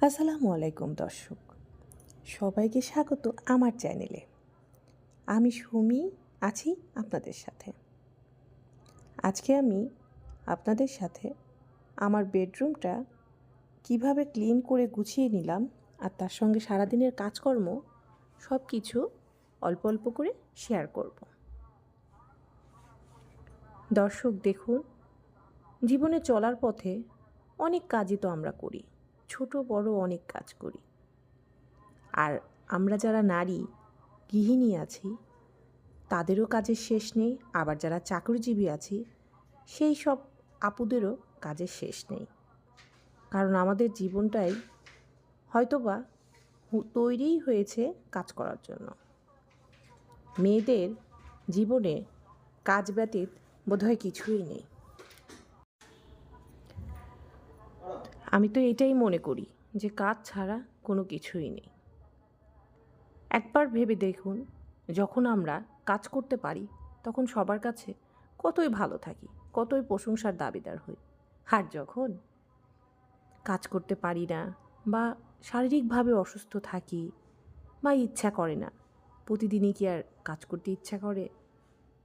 আসসালামু আলাইকুম, দর্শক। সবাইকে স্বাগত আমার চ্যানেলে। আমি সুমি আছি আপনাদের সাথে। আজকে আমি আপনাদের সাথে আমার বেডরুমটা কীভাবে ক্লিন করে গুছিয়ে নিলাম আর তার সঙ্গে সারাদিনের কাজকর্ম সব কিছু অল্প অল্প করে শেয়ার করব। দর্শক, দেখুন, জীবনে চলার পথে অনেক কাজই তো আমরা করি। ছোট বড় অনেক কাজ করি। আর আমরা যারা নারী, গৃহিণী আছি, তাদেরও কাজের শেষ নেই, আবার যারা চাকরিজীবী আছি, সেই সব আপুদেরও কাজের শেষ নেই। কারণ আমাদের জীবনটাই হয়তোবা তৈরিই হয়েছে কাজ করার জন্য। মেয়েদের জীবনে কাজ ব্যতীত বোধহয় কিছুই নেই। আমি তো এটাই মনে করি যে কাজ ছাড়া কোনো কিছুই নেই। একবার ভেবে দেখুন, যখন আমরা কাজ করতে পারি, তখন সবার কাছে কতই ভালো থাকি, কতই প্রশংসার দাবিদার হই। আর যখন কাজ করতে পারি না বা শারীরিকভাবে অসুস্থ থাকি বা ইচ্ছা করে না, প্রতিদিনই কি আর কাজ করতে ইচ্ছা করে?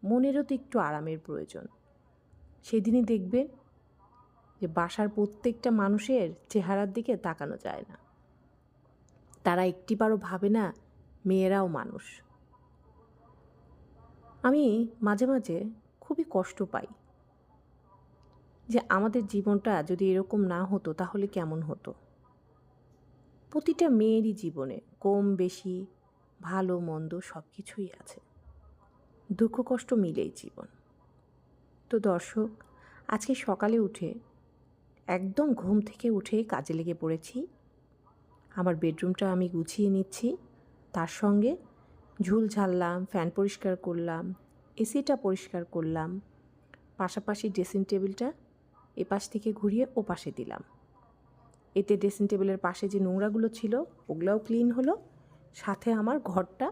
মনেরও তো একটু আরামের প্রয়োজন। সেদিনই দেখবেন যে বাসার প্রত্যেকটা মানুষের চেহারার দিকে তাকানো যায় না। তারা একটিবারও ভাবে না, মেয়েরাও মানুষ। আমি মাঝে মাঝে খুবই কষ্ট পাই যে আমাদের জীবনটা যদি এরকম না হতো তাহলে কেমন হতো? প্রতিটা মেয়েরই জীবনে কম, বেশি, ভালো, মন্দ সব কিছুই আছে। দুঃখ, কষ্ট মিলেই জীবন। তো দর্শক, আজকে সকালে উঠে একদম ঘুম থেকে উঠে কাজে লেগে পড়েছি। আমার বেডরুমটা আমি গুছিয়ে নিচ্ছি। তার সঙ্গে ঝুল ঝাড়লাম, ফ্যান পরিষ্কার করলাম, এসিটা পরিষ্কার করলাম। পাশাপাশি ড্রেসিং টেবিলটা এপাশ থেকে ঘুরিয়ে ও পাশে দিলাম। এতে ড্রেসিং টেবিলের পাশে যে নোংরাগুলো ছিল, ওগুলোও ক্লিন হলো। সাথে আমার ঘরটা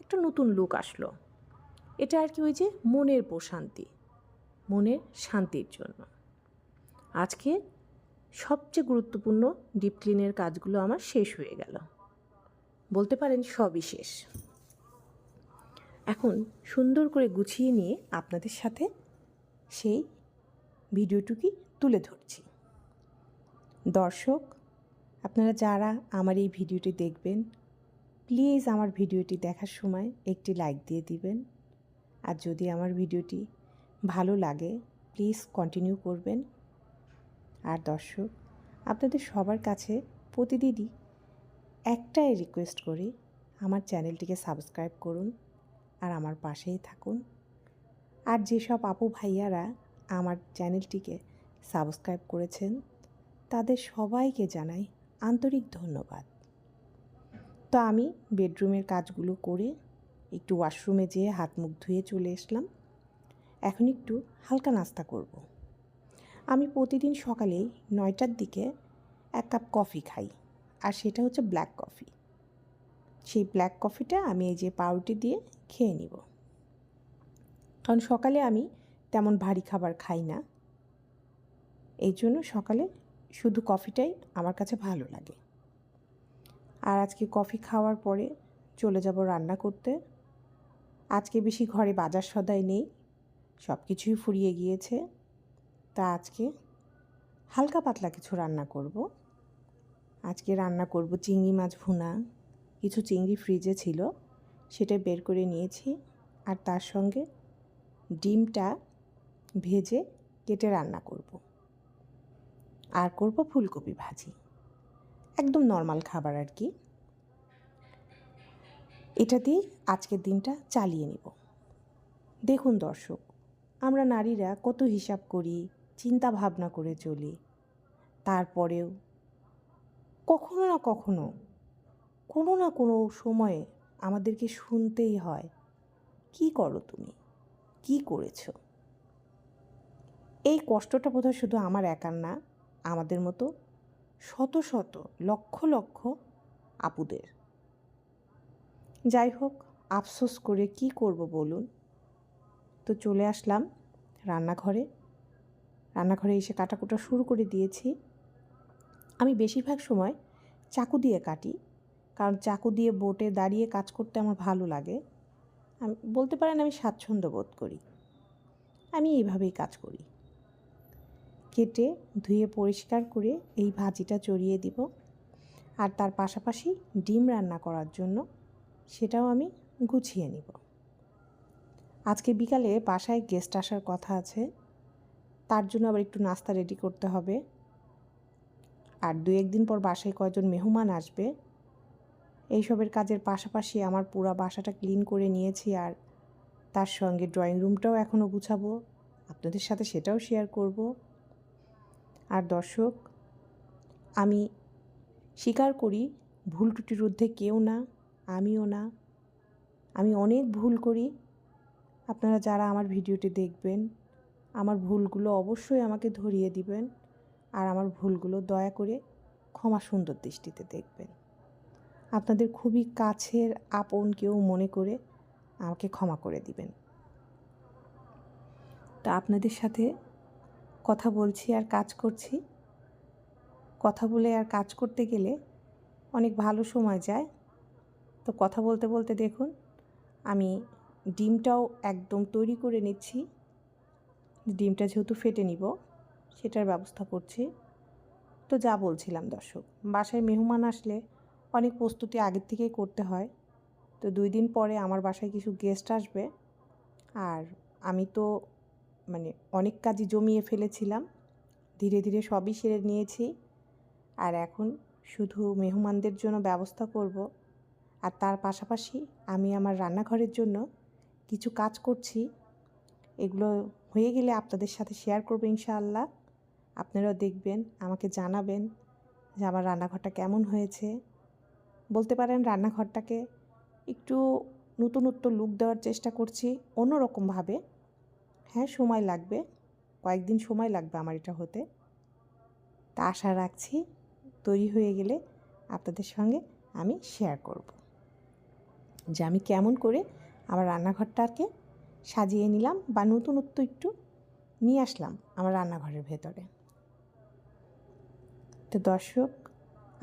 একটা নতুন লুক আসলো। এটা আর কি ওই যে মনের প্রশান্তি, মনের শান্তির জন্য। আজকে সবচেয়ে গুরুত্বপূর্ণ ডিপ ক্লিনের কাজগুলো আমার শেষ হয়ে গেল। বলতে পারেন সবই শেষ। এখন সুন্দর করে গুছিয়ে নিয়ে আপনাদের সাথে সেই ভিডিওটুকি তুলে ধরছি। দর্শক, আপনারা যারা আমার এই ভিডিওটি দেখবেন প্লিজ আমার ভিডিওটি দেখার সময় একটি লাইক দিয়ে দিবেন। আর যদি আমার ভিডিওটি ভালো লাগে প্লিজ কন্টিনিউ করবেন। আর দর্শক, আপনাদের সবার কাছে প্রতিদিনই একটাই রিকোয়েস্ট করি, আমার চ্যানেলটিকে সাবস্ক্রাইব করুন আর আমার পাশেই থাকুন। আর যেসব আপু ভাইয়ারা আমার চ্যানেলটিকে সাবস্ক্রাইব করেছেন, তাদের সবাইকে জানাই আন্তরিক ধন্যবাদ। তো আমি বেডরুমের কাজগুলো করে একটু ওয়াশরুমে যেয়ে হাত মুখ ধুয়ে চলে এসলাম। এখন একটু হালকা নাস্তা করব। আমি প্রতিদিন সকালে নয়টার দিকে এক কাপ কফি খাই, আর সেটা হচ্ছে ব্ল্যাক কফি সেই ব্ল্যাক কফিটা আমি এই যে পাউরুটি দিয়ে খেয়ে নিব। কারণ সকালে আমি তেমন ভারী খাবার খাই না। এই জন্য সকালে শুধু কফিটাই আমার কাছে ভালো লাগে। আর আজকে কফি খাওয়ার পরে চলে যাব রান্না করতে। আজকে বেশি ঘরে বাজার সদাই নেই সব কিছুই ফুরিয়ে গিয়েছে। তা আজকে হালকা পাতলা কিছু রান্না করব। আজকে রান্না করব চিংড়ি মাছ ভুনা। কিছু চিংড়ি ফ্রিজে ছিল, সেটা বের করে নিয়েছি আর তার সঙ্গে ডিমটা ভেজে কেটে রান্না করব। আর করব ফুলকপি ভাজি। একদম নর্মাল খাবার আর কি। এটা দিয়ে আজকের দিনটা চালিয়ে নেব। দেখুন দর্শক, আমরা নারীরা কত হিসাব করি চিন্তা ভাবনা করে চলি। তারপরেও কখনো না কখনো, কোনো না কোনো সময়ে আমাদেরকে শুনতেই হয়, কি করো তুমি? কি করেছ? এই কষ্টটা বোধহয় শুধু আমার একার না, আমাদের মতো শত শত, লক্ষ লক্ষ আপুদের। যাই হোক, আফসোস করে কি করব বলুন? তো চলে আসলাম রান্নাঘরে। রান্নাঘরে এসে কাটাকুটা শুরু করে দিয়েছি। আমি বেশিরভাগ সময় চাকু দিয়ে কাটি, কারণ চাকু দিয়ে বোটে দাঁড়িয়ে কাজ করতে আমার ভালো লাগে। আমি, বলতে পারেন আমি স্বাচ্ছন্দ্য বোধ করি। আমি এইভাবেই কাজ করি। কেটে, ধুয়ে, পরিষ্কার করে এই ভাজিটা চড়িয়ে দিব। আর তার পাশাপাশি ডিম রান্না করার জন্য সেটাও আমি গুছিয়ে নিব। আজকে বিকালে বাসায় গেস্ট আসার কথা আছে। তার জন্য আবার একটু নাস্তা রেডি করতে হবে। আর দু একদিন পর বাসায় কয়জন মেহমান আসবে, এইসবের কাজের পাশাপাশি আমার পুরো বাসাটা ক্লিন করে নিয়েছি আর তার সঙ্গে ড্রয়িং রুমটাও এখনও গুছাবো। আপনাদের সাথে সেটাও শেয়ার করব। আর দর্শক, আমি স্বীকার করি, ভুল ত্রুটির ঊর্ধ্বে কেউ না, আমিও না। আমি অনেক ভুল করি। আপনারা যারা আমার ভিডিওটি দেখবেন আমার ভুলগুলো অবশ্যই আমাকে ধরিয়ে দিবেন আর আমার ভুলগুলো দয়া করে ক্ষমা সুন্দর দৃষ্টিতে দেখবেন। আপনাদের খুবই কাছের আপন কেউ মনে করে আমাকে ক্ষমা করে দিবেন। তা আপনাদের সাথে কথা বলছি আর কাজ করছি। কথা বলে আর কাজ করতে গেলে অনেক ভালো সময় যায়। তো কথা বলতে বলতে দেখুন, আমি ডিমটাও একদম তৈরি করে নিচ্ছি। ডিমটা যেহেতু ফেটে নিব, সেটার ব্যবস্থা করছি। তো যা বলছিলাম দর্শক, বাসায় মেহমান আসলে অনেক প্রস্তুতি আগের থেকেই করতে হয়। তো দুই দিন পরে আমার বাসায় কিছু গেস্ট আসবে। আর আমি তো মানে অনেক কাজই জমিয়ে ফেলেছিলাম, ধীরে ধীরে সবই সেরে নিয়েছি। আর এখন শুধু মেহমানদের জন্য ব্যবস্থা করব। আর তার পাশাপাশি আমি আমার রান্নাঘরের জন্য কিছু কাজ করছি। এগুলো হয়ে গেলে আপনাদের সাথে শেয়ার করব ইনশাআল্লাহ। আপনারাও দেখবেন, আমাকে জানাবেন যে আমার রান্নাঘরটা কেমন হয়েছে। বলতে পারেন রান্নাঘরটাকে একটু নতুনত্ব লুক দেওয়ার চেষ্টা করছি, অন্যরকমভাবে। হ্যাঁ সময় লাগবে, কয়েকদিন সময় লাগবে আমার এটা হতে। তা আশা রাখছি তৈরি হয়ে গেলে আপনাদের সঙ্গে আমি শেয়ার করব। যে আমি কেমন করে আমার রান্নাঘরটাকে সাজিয়ে নিলাম বা নতুনত্ব একটু নিয়ে আসলাম আমার রান্নাঘরের ভেতরে। তো দর্শক,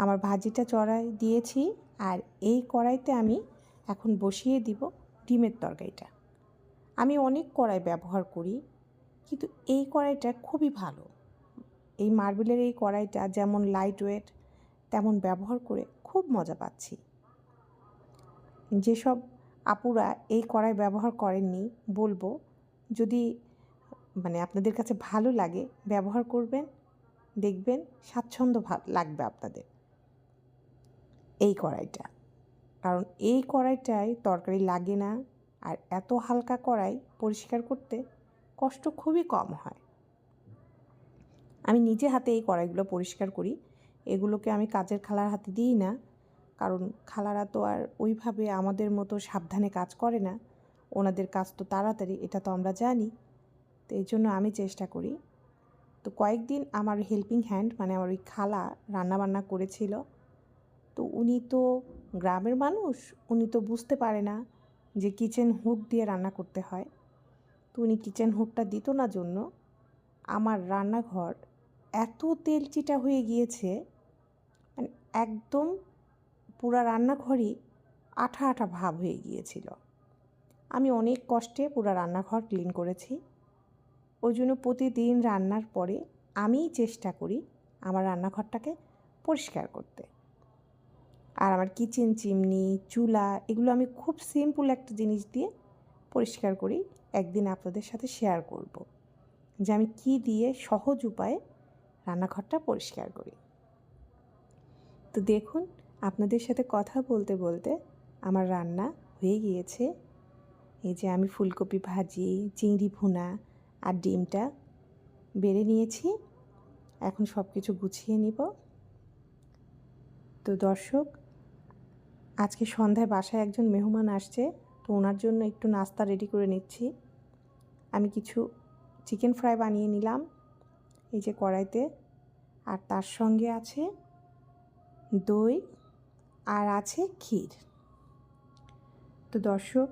আমার ভাজিটা চড়াই দিয়েছি আর এই কড়াইতে আমি এখন বসিয়ে দিব ডিমের তরকারিটা। আমি অনেক কড়াই ব্যবহার করি, কিন্তু এই কড়াইটা খুবই ভালো। এই মার্বেলের এই কড়াইটা যেমন লাইট ওয়েট তেমন ব্যবহার করে খুব মজা পাচ্ছি। যেসব আপুরা এই কড়াই ব্যবহার করেননি, বলব, যদি মানে আপনাদের কাছে ভালো লাগে, ব্যবহার করবেন, দেখবেন স্বাচ্ছন্দ্য লাগবে আপনাদের। এই কড়াইটা। কারণ এই কড়াইটায় তরকারি লাগে না, আর এত হালকা কড়াই পরিষ্কার করতে কষ্ট খুবই কম হয়। আমি নিজে হাতে এই কড়াইগুলো পরিষ্কার করি, এগুলোকে আমি কাজের খালার হাতে দিই না কারণ খালারা তো আর ওইভাবে আমাদের মতো সাবধানে কাজ করে না। ওনাদের কাজ তো তাড়াতাড়ি, এটা তো আমরা জানি। তো এই জন্য আমি চেষ্টা করি। তো কয়েকদিন আমার হেল্পিং হ্যান্ড মানে আমার ওই খালা রান্নাবান্না করেছিল। তো উনি তো গ্রামের মানুষ, উনি তো বুঝতে পারে না যে কিচেন হুড দিয়ে রান্না করতে হয়। তো উনি কিচেন হুডটা দিত না জন্য আমার রান্নাঘর এত তেলচিটা হয়ে গিয়েছে মানে একদম পুরা রান্নাঘরই আঠা আঠা ভাব হয়ে গিয়েছিল। আমি অনেক কষ্টে পুরো রান্নাঘর ক্লিন করেছি। ওই জন্য প্রতিদিন রান্নার পরে আমিই চেষ্টা করি আমার রান্নাঘরটাকে পরিষ্কার করতে। আর আমার কিচেন চিমনি চুলা এগুলো আমি খুব সিম্পল একটা জিনিস দিয়ে পরিষ্কার করি, একদিন আপনাদের সাথে শেয়ার করব। যে আমি কি দিয়ে সহজ উপায়ে রান্নাঘরটা পরিষ্কার করি। তো দেখুন আপনাদের সাথে কথা বলতে বলতে আমার রান্না হয়ে গিয়েছে। এই যে আমি ফুলকপি ভাজি, চিংড়ি ভুনা আর ডিমটা বেড়ে নিয়েছি। এখন সব কিছু গুছিয়ে নিব। তো দর্শক, আজকে সন্ধ্যায় বাসায় একজন মেহমান আসছে, তো ওনার জন্য একটু নাস্তা রেডি করে নিচ্ছি। আমি কিছু চিকেন ফ্রাই বানিয়ে নিলাম, এই যে কড়াইতে। আর তার সঙ্গে আছে দই আর আছে ক্ষীর। তো দর্শক,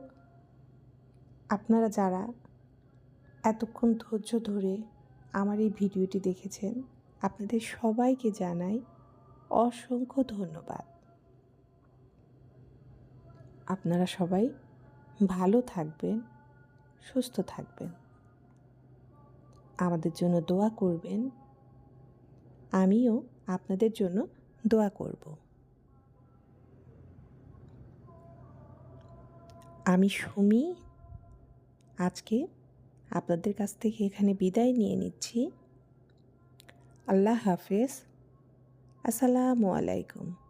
আপনারা যারা এতক্ষণ ধৈর্য ধরে আমার এই ভিডিওটি দেখেছেন, আপনাদের সবাইকে জানাই অসংখ্য ধন্যবাদ। আপনারা সবাই ভালো থাকবেন, সুস্থ থাকবেন। আমাদের জন্য দোয়া করবেন। আমিও আপনাদের জন্য দোয়া করব। আমি সুমি আজকে আপনাদের কাছ থেকে এখানে বিদায় নিয়ে নিচ্ছি। আল্লাহ হাফেজ। আসসালামু আলাইকুম।